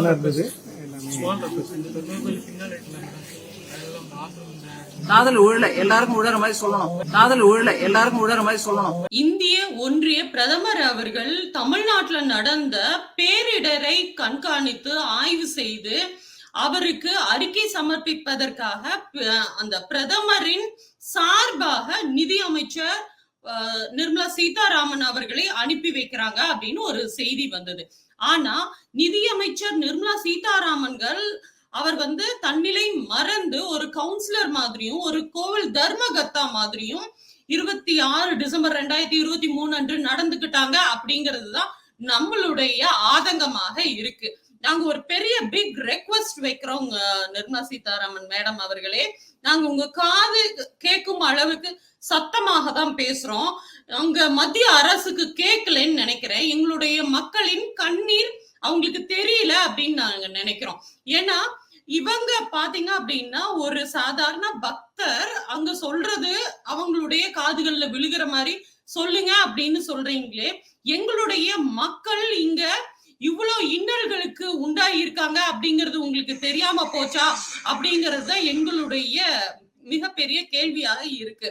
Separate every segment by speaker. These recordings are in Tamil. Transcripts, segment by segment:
Speaker 1: நல்லா இருந்தது.
Speaker 2: காதல் உழல எல்லாருக்கும் உழற மாதிரி சொல்லணும். காதல் உழல எல்லாருக்கும் உழற மாதிரி சொல்லணும்.
Speaker 3: இந்திய ஒன்றிய பிரதமர் அவர்கள் தமிழ்நாட்டுல நடந்த பேரிடரை கண்காணித்து ஆய்வு செய்து அவருக்கு அறிக்கை சமர்ப்பிப்பதற்காக அந்த பிரதமரின் சார்பாக நிதி அமைச்சர் அஹ், நிர்மலா சீதாராமன் அவர்களை அனுப்பி வைக்கிறாங்க அப்படின்னு ஒரு செய்தி வந்தது. ஆனா நிதியமைச்சர் நிர்மலா சீதாராமன்கள் அவர் வந்து தன்னிலை மறந்து ஒரு கவுன்சிலர் மாதிரியும் ஒரு கோவில் தர்மகத்தா மாதிரியும் இருபத்தி ஆறு டிசம்பர் ரெண்டாயிரத்தி இருபத்தி மூணு அன்று நடந்துகிட்டாங்க அப்படிங்கிறது தான் நம்மளுடைய ஆதங்கமாக இருக்கு. நாங்க ஒரு பெரிய பிக் ரெக்வஸ்ட் வைக்கிறோம் நிர்மலா சீதாராமன் மேடம் அவர்களே. நாங்க உங்க காது கேட்கும் அளவுக்கு சத்தமாக தான் பேசுறோம். அங்க மத்திய அரசுக்கு கேட்கலன்னு நினைக்கிறேன். எங்களுடைய மக்களின் கண்ணீர் அவங்களுக்கு தெரியல அப்படின்னு நாங்க நினைக்கிறோம். ஏன்னா இவங்க பாத்தீங்க அப்படின்னா ஒரு சாதாரண பக்தர் அங்க சொல்றது அவங்களுடைய காதுகள்ல விழுகிற மாதிரி சொல்லுங்க அப்படின்னு சொல்றீங்களே எங்களுடைய மக்கள் இங்க இவ்வளவு இன்னல்களுக்கு உண்டாயிருக்காங்க அப்படிங்கிறது உங்களுக்கு தெரியாம போச்சா அப்படிங்கறது தான் எங்களுடைய மிகப்பெரிய கேள்வியாக இருக்கு.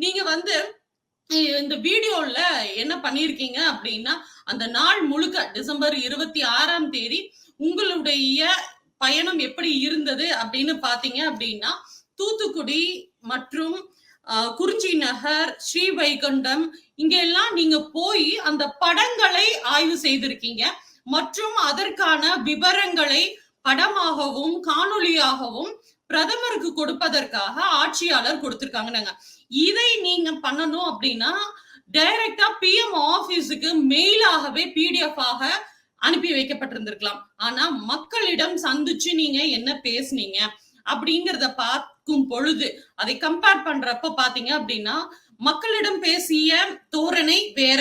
Speaker 3: நீங்க வந்து இந்த வீடியோல என்ன பண்ணிருக்கீங்க அப்படின்னா அந்த நாள் முழுக்க டிசம்பர் இருபத்தி ஆறாம் தேதி உங்களுடைய பயணம் எப்படி இருந்தது அப்படின்னு பாத்தீங்க அப்படின்னா தூத்துக்குடி மற்றும் குறிஞ்சி நகர் ஸ்ரீவைகுண்டம் இங்க எல்லாம் நீங்க போய் அந்த படங்களை ஆய்வு செய்திருக்கீங்க. மற்றும் அதற்கான விவரங்களை படமாகவும் காணொளியாகவும் பிரதமருக்கு கொடுப்பதற்காக ஆட்சியாளர் கொடுத்திருக்காங்க இதை நீங்க பண்ணணும் அப்படின்னா டைரக்டா பிஎம் ஆபீஸுக்கு மெயிலாகவே பிடிஎஃப் ஆக அனுப்பி வைக்கப்பட்டிருந்திருக்கலாம். ஆனா மக்களிடம் சந்திச்சு நீங்க என்ன பேசுனீங்க அப்படிங்கறத பார்க்கும் பொழுது அதை கம்பேர் பண்றப்ப பாத்தீங்க அப்படின்னா மக்களிடம் பேசிய தோரணை வேற.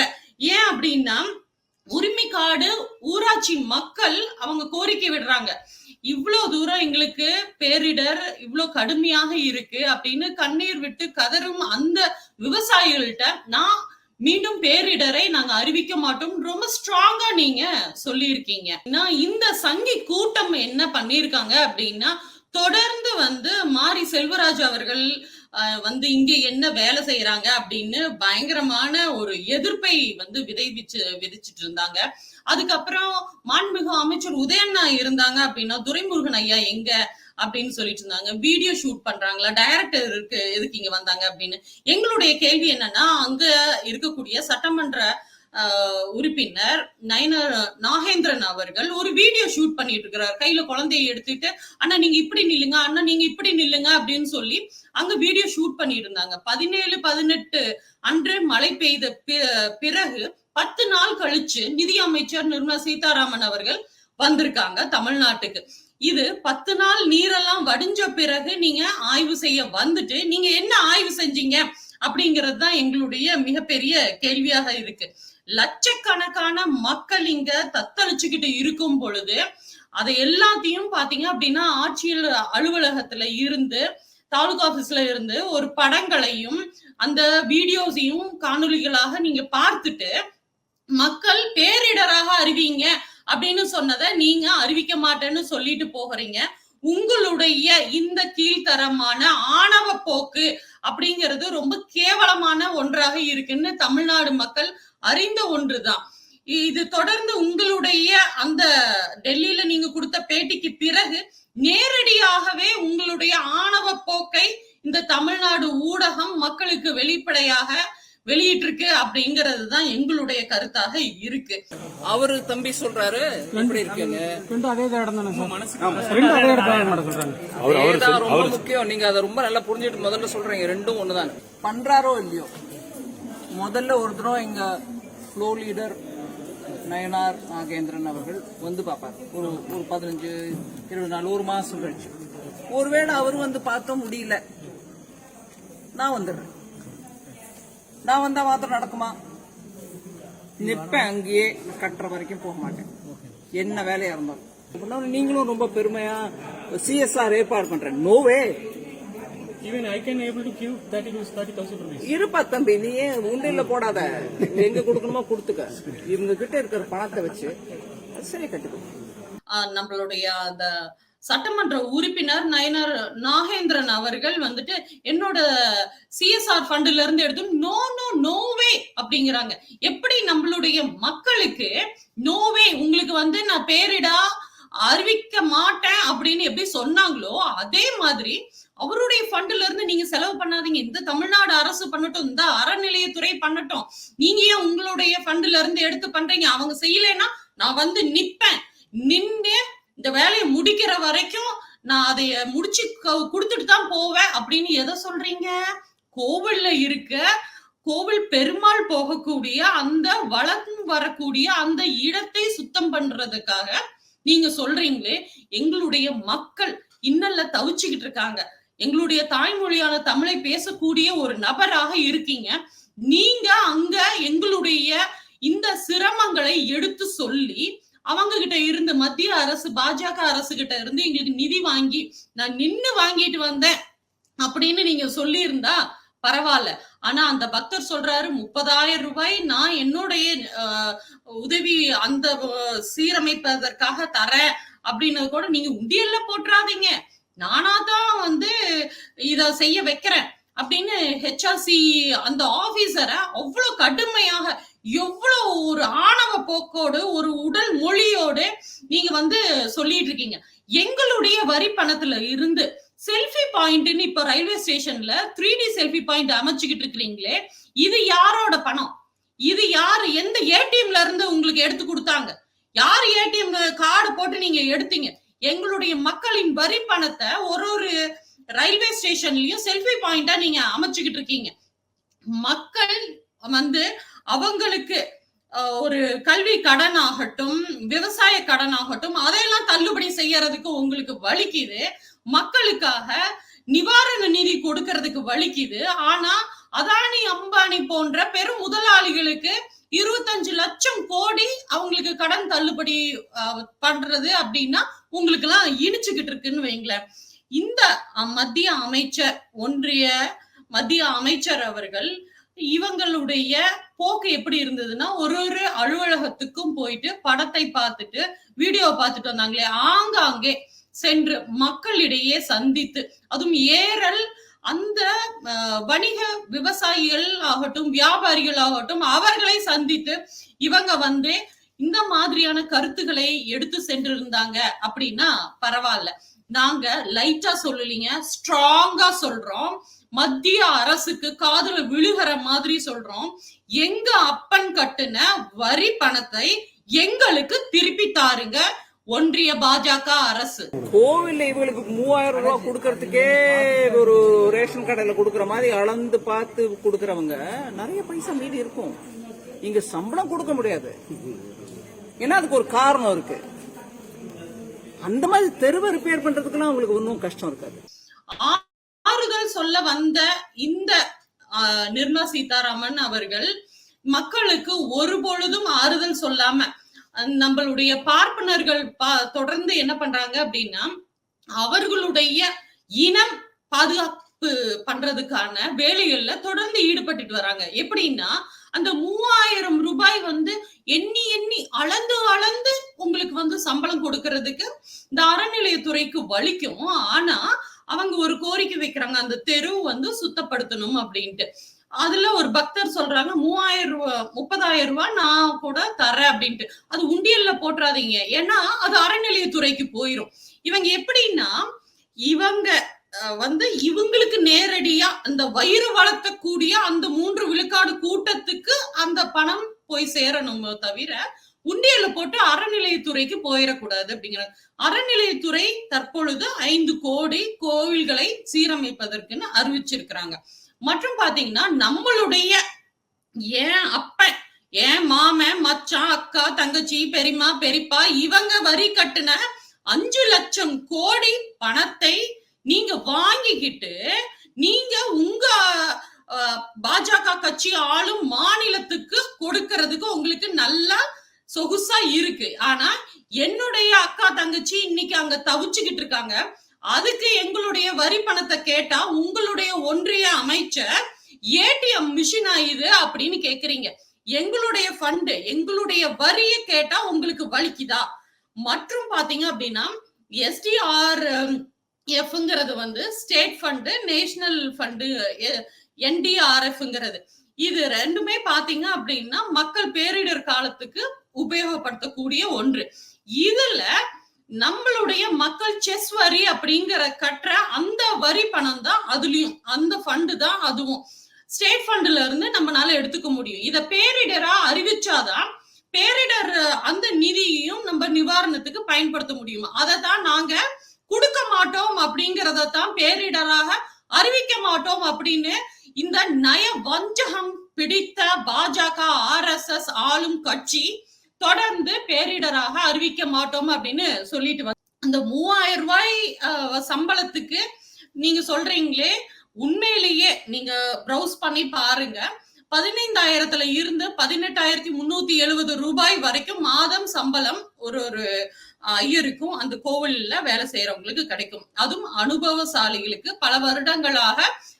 Speaker 3: ஏன் அப்படின்னா உரிமை காடு ஊராட்சி மக்கள் அவங்க கோரிக்கை விடுறாங்க. இவ்வளவு தூரம் எங்களுக்கு பேரிடர் இவ்வளவு கடுமையாக இருக்கு அப்படின்னு கண்ணீர் விட்டு கதறும் அந்த விவசாயிகள்கிட்ட நான் மீண்டும் பேரிடரை நாங்க அறிவிக்க மாட்டோம். ரொம்ப ஸ்ட்ராங்கா நீங்க சொல்லியிருக்கீங்க. நான் இந்த சங்கி கூட்டம் என்ன பண்ணிருக்காங்க அப்படின்னா தொடர்ந்து வந்து மாரி செல்வராஜ் அவர்கள் வந்து இங்க என்ன வேலை செய்யறாங்க அப்படின்னு பயங்கரமான ஒரு எதிர்ப்பை வந்து விதைவிச்சு விதிச்சிட்டு இருந்தாங்க. அதுக்கப்புறம் மாண்புமிகு அமைச்சர் உதயண்ணா இருந்தாங்க அப்படின்னா துரைமுருகன் ஐயா எங்க அப்படின்னு சொல்லிட்டு இருந்தாங்க. வீடியோ ஷூட் பண்றாங்களா? டைரக்டர் இருக்கு எதுக்கு இங்க வந்தாங்க அப்படின்னு. எங்களுடைய கேள்வி என்னன்னா அங்க இருக்கக்கூடிய சட்டமன்ற ஆஹ், உறுப்பினர் நயன நாகேந்திரன் அவர்கள் ஒரு வீடியோ ஷூட் பண்ணிட்டு இருக்கிறார். கையில குழந்தையை எடுத்துட்டு அண்ணா நீங்க இப்படி நில்லுங்க அண்ணா நீங்க இப்படி நில்லுங்க அப்படின்னு சொல்லி அங்க வீடியோ ஷூட் பண்ணியிருந்தாங்க. பதினேழு பதினெட்டு அன்று மழை பெய்த பிறகு பத்து நாள் கழிச்சு நிதி அமைச்சர் நிர்மலா சீதாராமன் அவர்கள் வந்திருக்காங்க தமிழ்நாட்டுக்கு. இது பத்து நாள் நீரெல்லாம் வடிஞ்ச பிறகு நீங்க ஆய்வு செய்ய வந்துட்டு நீங்க என்ன ஆய்வு செஞ்சீங்க? அப்படிங்கிறது தான் எங்களுடைய மிகப்பெரிய கேள்வியாக இருக்கு. லட்சக்கணக்கான மக்கள் இங்க தத்தளிச்சுக்கிட்டு இருக்கும் பொழுது அதை எல்லாத்தையும் பாத்தீங்க அப்படின்னா ஆட்சியர் அலுவலகத்துல இருந்து தாலுகா ஆபீஸ்ல இருந்து ஒரு படங்களையும் அந்த வீடியோஸையும் காணொலிகளாக நீங்க பார்த்துட்டு மக்கள் பேரிடராக அறிவிங்க அப்படின்னு சொன்னதை நீங்க அறிவிக்க மாட்டேன்னு சொல்லிட்டு போகிறீங்க. உங்களுடைய இந்த கீழ்த்தரமான ஆணவ போக்கு அப்படிங்கிறது ரொம்ப கேவலமான ஒன்றாக இருக்குன்னு தமிழ்நாடு மக்கள் அறிந்த ஒன்றுதான். இது தொடர்ந்து உங்களுடைய அந்த டெல்லியில நீங்க கொடுத்த பேட்டிக்கு பிறகு நேரடியாகவே உங்களுடைய ஆணவ போக்கை இந்த தமிழ்நாடு ஊடகம் மக்களுக்கு வெளிப்படையாக வெளியிட்டிருக்கு அப்படிங்கிறது தான் எங்களுடைய கருத்தாக இருக்கு.
Speaker 2: அவரு தம்பி சொல்றாரு எப்படி இருக்குங்க? ரொம்ப முக்கியம் நீங்க அதை ரொம்ப நல்லா புரிஞ்சுட்டு முதல்ல சொல்றீங்க. ரெண்டும் ஒண்ணுதான்? பண்றாரோ இல்லையோ? முதல்ல ஒரு தடவை எங்க ஃப்ளோ லீடர் நயனார் நாகேந்திரன் அவர்கள் வந்து பார்ப்பார். ஒரு ஒரு பதினஞ்சு இருபது நாள் ஒரு மாசம் கழிச்சு. ஒருவேளை அவர் வந்து பார்க்க முடியல. நான் வந்துடுறேன். நான் வந்தா மாத்திரம் நடக்குமா? நிப்பேன் அங்கேயே கட்டுற வரைக்கும் போக மாட்டேன். என்ன வேலையா இருந்தாலும். அப்படின்னா நீங்களும் ரொம்ப பெருமையா சிஎஸ்ஆர் ஏற்பாடு பண்றேன். நோவே
Speaker 4: Even I can able to give that it was 30,000 rupees.
Speaker 2: இருப்பா தம்பி நீ ஏன் உண்டியல்ல போடாத? எங்க கொடுக்கணுமோ கொடுத்துக்க. இவங்க கிட்ட இருக்கிற பணத்தை வச்சு சரியா கட்டுக்கோ.
Speaker 3: நம்மளுடைய அந்த சட்டமன்ற உறுப்பினர் நயனார் நாகேந்திரன் அவர்கள் வந்துட்டு என்னோட சிஎஸ்ஆர் ஃபண்ட்ல இருந்து எடுத்து நோ நோ நோவே அப்படிங்கிறாங்க. எப்படி நம்மளுடைய மக்களுக்கு நோவே உங்களுக்கு வந்து நான் பேரிடா அறிவிக்க மாட்டேன் அப்படின்னு எப்படி சொன்னாங்களோ அதே மாதிரி அவருடைய ஃபண்ட்ல இருந்து நீங்க செலவு பண்ணாதீங்க. இந்த தமிழ்நாடு அரசு பண்ணட்டும் இந்த அறநிலையத்துறை பண்ணட்டும். நீங்க ஏன் உங்களுடைய ஃபண்ட்ல இருந்து எடுத்து பண்றீங்க? அவங்க செய்யலைன்னா நான் வந்து நிப்பேன். நின்று இந்த வேலையை முடிக்கிற வரைக்கும் நான் அதை முடிச்சு க- கொடுத்துட்டு தான் போவேன் அப்படின்னு எதை சொல்றீங்க? கோவில்ல இருக்க கோவில் பெருமாள் போகக்கூடிய அந்த வளர்ந்து வரக்கூடிய அந்த இடத்தை சுத்தம் பண்றதுக்காக நீங்க சொல்றீங்களே எங்களுடைய மக்கள் இன்னல்ல தவிச்சுக்கிட்டு இருக்காங்க. எங்களுடைய தாய்மொழியான தமிழை பேசக்கூடிய ஒரு நபராக இருக்கீங்க. நீங்க அங்க எங்களுடைய இந்த சிரமங்களை எடுத்து சொல்லி அவங்க கிட்ட இருந்து மத்திய அரசு பாஜக அரசு கிட்ட இருந்து எங்களுக்கு நிதி வாங்கி நான் நின்னு வாங்கிட்டு வந்தேன் அப்படின்னு நீங்க சொல்லியிருந்தா பரவாயில்ல. ஆனா அந்த பக்தர் சொல்றாரு முப்பதாயிரம் ரூபாய் நான் என்னுடைய உதவி அந்த சீரமைப்பதற்காக தரேன் அப்படின்னு கூட நீங்க உண்டியல்ல போட்டுறாதீங்க. நானா தான் வந்து இத செய்ய வைக்கிறேன் அப்படின்னு ஹெச்ஆர்சி அந்த ஆபீசரை அவ்வளவு கடுமையாக எவ்வளவு ஒரு ஆணவ போக்கோடு ஒரு உடல் மொழியோடு நீங்க வந்து சொல்லிட்டு இருக்கீங்க. எங்களுடைய வரி பணத்துல இருந்து செல்ஃபி பாயிண்ட்னு இப்ப ரயில்வே ஸ்டேஷன்ல த்ரீ டி செல்ஃபி பாயிண்ட் அமைச்சுக்கிட்டு இருக்கிறீங்களே இது யாரோட பணம்? இது யாரு? எந்த ஏடிஎம்ல இருந்து உங்களுக்கு எடுத்து கொடுத்தாங்க? யார் ஏடிஎம் கார்டு போட்டு நீங்க எடுத்தீங்க? எங்களுடைய மக்களின் வரி பணத்தை ஒரு ஒரு ரயில்வே ஸ்டேஷன்லயும் செல்ஃபி பாயிண்டா நீங்க அமைச்சுக்கிட்டு இருக்கீங்க. மக்கள் வந்து அவங்களுக்கு ஒரு கல்வி கடன் ஆகட்டும் விவசாய கடன் ஆகட்டும் அதையெல்லாம் தள்ளுபடி செய்யறதுக்கு உங்களுக்கு வலிக்குது. மக்களுக்காக நிவாரண நிதி கொடுக்கறதுக்கு வலிக்குது. ஆனா அதானி அம்பானி போன்ற பெரும் முதலாளிகளுக்கு இருபத்தஞ்சு லட்சம் கோடி அவங்களுக்கு கடன் தள்ளுபடி பண்றது அப்படின்னா உங்களுக்கு எல்லாம் இனிச்சுக்கிட்டு இருக்குன்னு வைங்களேன். இந்த மத்திய அமைச்சர் ஒன்றிய மத்திய அமைச்சர் அவர்கள் இவங்களுடைய போக்கு எப்படி இருந்ததுன்னா ஒரு ஒரு அலுவலகத்துக்கும் போயிட்டு படத்தை பார்த்துட்டு வீடியோ பார்த்துட்டு வந்தாங்களே ஆங்காங்கே சென்று மக்களிடையே சந்தித்து அதுவும் ஏரல் அந்த அஹ், வணிக விவசாயிகள் ஆகட்டும் வியாபாரிகள் ஆகட்டும் அவர்களை சந்தித்து இவங்க வந்து இந்த மாதிரியான கருத்துக்களை எடுத்து சென்றிருந்தாங்க அப்படின்னா பரவாயில்ல. நாங்க லைட்டா சொல்லலீங்க ஸ்ட்ராங்கா சொல்றோம். மத்திய அரசுக்கு காதுல விழுகிற மாதிரி சொல்றோம். எங்க அப்பன் கட்டுன வரி பணத்தை எங்களுக்கு திருப்பி தாருங்க ஒன்றிய பாஜக அரசு.
Speaker 2: கோவில்ல இவங்களுக்கு மூவாயிரம் ரூபாய் கொடுக்கறதுக்கே ஒரு ரேஷன் கடையில கொடுக்கற மாதிரி அளந்து பார்த்து கொடுக்கறவங்க நிறைய பைசா மீதி இருக்கும். இங்க சம்பளம் கொடுக்க முடியாது. ஏன்னா அதுக்கு ஒரு காரணம் இருக்கு. அந்த மாதிரி தெருவை ரிப்பேர் பண்றதுக்கெல்லாம் அவங்களுக்கு ஒன்றும் கஷ்டம் இருக்காது.
Speaker 3: ஆறுதல் சொல்ல வந்த இந்த நிர்மலா சீதாராமன் அவர்கள் மக்களுக்கு ஒரு பொழுதும் ஆறுதல் சொல்லாம நம்மளுடைய பார்ப்பனர்கள் தொடர்ந்து என்ன பண்றாங்க அப்படின்னா அவர்களுடைய இனம் பாதுகாப்பு பண்றதுக்கான வேலைகள்ல தொடர்ந்து ஈடுபட்டுட்டு வராங்க. எப்படின்னா அந்த மூவாயிரம் ரூபாய் வந்து எண்ணி எண்ணி அளந்து அளந்து உங்களுக்கு வந்து சம்பளம் கொடுக்கறதுக்கு இந்த அறநிலையத்துறைக்கு வலிக்கும். ஆனா அவங்க ஒரு கோரிக்கை வைக்கிறாங்க அந்த தெரு வந்து சுத்தப்படுத்தணும் அப்படின்ட்டு. அதுல ஒரு பக்தர் சொல்றாங்க மூவாயிரம் ரூபாய் முப்பதாயிரம் ரூபாய் நான் கூட தரேன் அப்படின்ட்டு. அது உண்டியல்ல போட்டுறாதீங்க. ஏன்னா அது அறநிலையத்துறைக்கு போயிரும். இவங்க எப்படின்னா இவங்க வந்து இவங்களுக்கு நேரடியா அந்த வயிறு வளர்த்தக்கூடிய அந்த மூன்று விழுக்காடு கூட்டத்துக்கு அந்த பணம் போய் சேரணும் தவிர உண்டியல்ல போட்டு அறநிலையத்துறைக்கு போயிடக்கூடாது அப்படிங்கிறாங்க அறநிலையத்துறை தற்பொழுது ஐந்து கோடி கோவில்களை சீரமைப்பதற்குன்னு அறிவிச்சிருக்கிறாங்க. மற்றும் பாத்தீங்கன்னா நம்மளுடைய ஏன் அப்பன் ஏன் மாமன் மச்சான் அக்கா தங்கச்சி பெரியம்மா பெரியப்பா இவங்க வரி கட்டுன அஞ்சு லட்சம் கோடி பணத்தை நீங்க வாங்கிக்கிட்டு நீங்க உங்க பாஜக கட்சி ஆளும் மாநிலத்துக்கு கொடுக்கறதுக்கு உங்களுக்கு நல்லா சொகுசா இருக்கு. ஆனா என்னுடைய அக்கா தங்கச்சி இன்னைக்கு அங்க தவிச்சுக்கிட்டு இருக்காங்க. அதுக்கு எங்களுடைய வரி பணத்தை கேட்டா உங்களுடைய ஒன்றிய அமைச்சர் ஏடிஎம் மிஷினா இது அப்படின்னு கேக்குறீங்க. எங்களுடைய ஃபண்டு எங்களுடைய வரிய கேட்டா உங்களுக்கு வலிக்குதா? மற்றும் பாத்தீங்க அப்படின்னா எஸ்டிஆர் எஃப்ங்கிறது வந்து ஸ்டேட் ஃபண்டு நேஷனல் ஃபண்டு என்டிஆர்எஃப்ங்கிறது இது ரெண்டுமே பாத்தீங்க அப்படின்னா மக்கள் பேரிடர் காலத்துக்கு உபயோகப்படுத்தக்கூடிய ஒன்று. இதுல நம்மளுடைய மக்கள் செஸ் வரி அப்படிங்கிற கட்டுற அந்த வரி பணம் தான் அதுலயும். அந்த ஃபண்டு தான் அதுவும். ஸ்டேட் ஃபண்ட்ல இருந்து நம்மளால எடுத்துக்க முடியும். இத பேரிடரா அறிவிச்சாதான் பேரிடர் அந்த நிதியையும் நம்ம நிவாரணத்துக்கு பயன்படுத்த முடியும். அதை தான் நாங்க கொடுக்க மாட்டோம் அப்படிங்கறத தான் பேரிடராக அறிவிக்க மாட்டோம் அப்படின்னு இந்த நய வஞ்சகம் பிடித்த பாஜக ஆர்எஸ்எஸ் ஆளும் கட்சி தொடர்ந்து பேரிடராக அறிவிக்க மாட்டோம் அப்படின்னு சொல்லிட்டு வந்து அந்த மூவாயிரம் ரூபாய் சம்பளத்துக்கு நீங்க சொல்றீங்களே உண்மையிலேயே நீங்க ப்ரௌஸ் பண்ணி பாருங்க. பதினைந்தாயிரத்துல இருந்து பதினெட்டாயிரத்தி முன்னூத்தி எழுபது ரூபாய் வரைக்கும் மாதம் சம்பளம் ஒரு ஒரு ஐயருக்கும் அந்த கோவில்ல வேலை செய்யறவங்களுக்கு கிடைக்கும். அதுவும் அனுபவசாலிகளுக்கு பல வருடங்களாக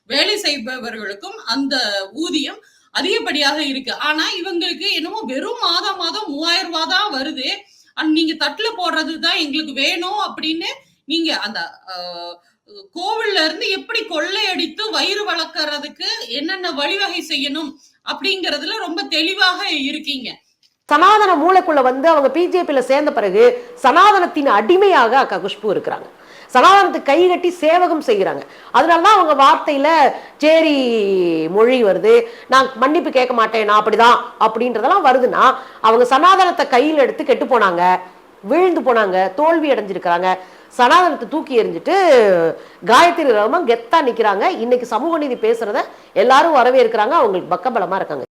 Speaker 3: வேலை செய்பவர்களுக்கும் அந்த ஊதியம் அதிகப்படியாக இருக்கு. ஆனா இவங்களுக்கு என்னமோ வெறும் மாதம் மாதம் மூவாயிரம் ரூபாய் தான் வருது. அண்ட் நீங்க தட்டுல போடுறது தான் எங்களுக்கு வேணும் அப்படின்னு நீங்க அந்த கோவில்ல இருந்து எப்படி கொள்ளையடித்து வயிறு வளர்க்கறதுக்கு என்னென்ன வழிவகை செய்யணும் அப்படிங்கறதுல ரொம்ப தெளிவாக இருக்கீங்க.
Speaker 5: சனாதன மூளைக்குள்ள வந்து அவங்க பிஜேபியில் சேர்ந்த பிறகு சனாதனத்தின் அடிமையாக அக்கா குஷ்பு இருக்கிறாங்க. சனாதனத்துக்கு கை கட்டி சேவகம் செய்கிறாங்க. அதனால தான் அவங்க வார்த்தையில சேரி மொழி வருது நான் மன்னிப்பு கேட்க மாட்டேன் நான் அப்படிதான் அப்படின்றதெல்லாம் வருதுன்னா அவங்க சனாதனத்தை கையில் எடுத்து கெட்டு போனாங்க விழுந்து போனாங்க தோல்வி அடைஞ்சிருக்கிறாங்க. சனாதனத்தை தூக்கி எறிஞ்சிட்டு காயத்ரி ரகமா கெத்தா நிக்கிறாங்க. இன்னைக்கு சமூக நீதி பேசுறத எல்லாரும் வரவேற்கிறாங்க. அவங்களுக்கு பக்கபலமா இருக்காங்க.